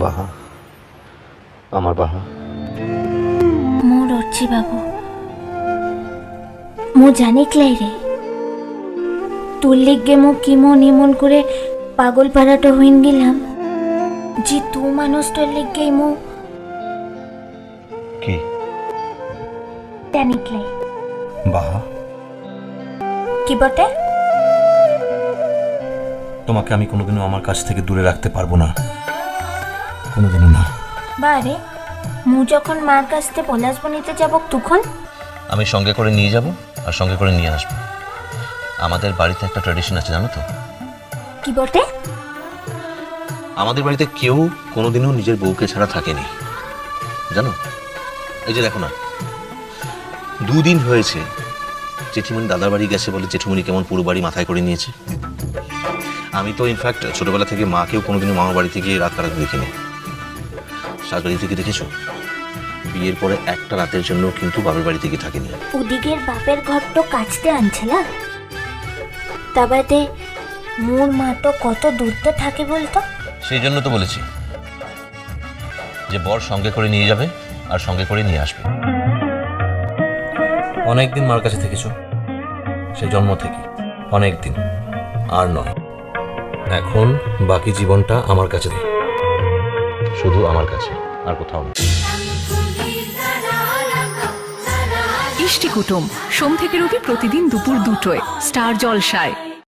বাহা আমার বাহা। অৰ্চি বাবু মোৰ জানিকলাই রে তোর লিগে মো কিমন ইমন করে পাগল পাড়াটা হইন গেলাম যে তু মানুষটার লিগেই মো কি? জানিকলাই বাহা। কি বটে? তোমাকে আমি কোনোদিনও আমার কাছ থেকে দূরে রাখতে পারব না। কোনোদিনও না। বারে মু যখন মার কাছ থেকে পলাশব নিতে যাব তখন? আমি সঙ্গে করে নিয়ে যাব আর সঙ্গে করে নিয়ে আসব। আমাদের বাড়িতে একটা ট্র্যাডিশন আছে জানো তো? কি বটে আমাদের বাড়িতে কেউ কোনোদিনও নিজের বউকে ছাড়া থাকেনি। জানো? এই যে দেখো না দুদিন হয়েছে জেঠিমণি দাদার বাড়ি গেছে বলে জেঠিমণি কেমন পুরো বাড়ি মাথায় করে নিয়েছে। আমি তো ইনফ্যাক্ট ছোটবেলা থেকে মাকেও কোনোদিনও মামার বাড়িতে গিয়ে রাত কাটাতে দেখিনি। শাশুড়ি থেকে দেখেছ? বিয়ের পরে একটা রাতের জন্য কিন্তু বাপের বাড়ি থেকে থাকেনি। ওদিকের বাপের ঘর তো কাচতে আনছিলা তা বাদে মোর মা তো কত দূরতে থাকে বলতো? সেই জন্য তো বলেছি যে বর সঙ্গে করে নিয়ে যাবে আর সঙ্গে করে নিয়ে আসবে। অনেকদিন মার কাছে থেকেছো সে জন্ম থেকে। অনেক দিন আর নয়। এখন বাকি জীবনটা আমার কাছে দে। শুধু আমার কাছে, আর কোথাও না। ইষ্টি কুটুম, সোম থেকে রবি প্রতিদিন দুপুর দুটোয়, স্টার জলসায়।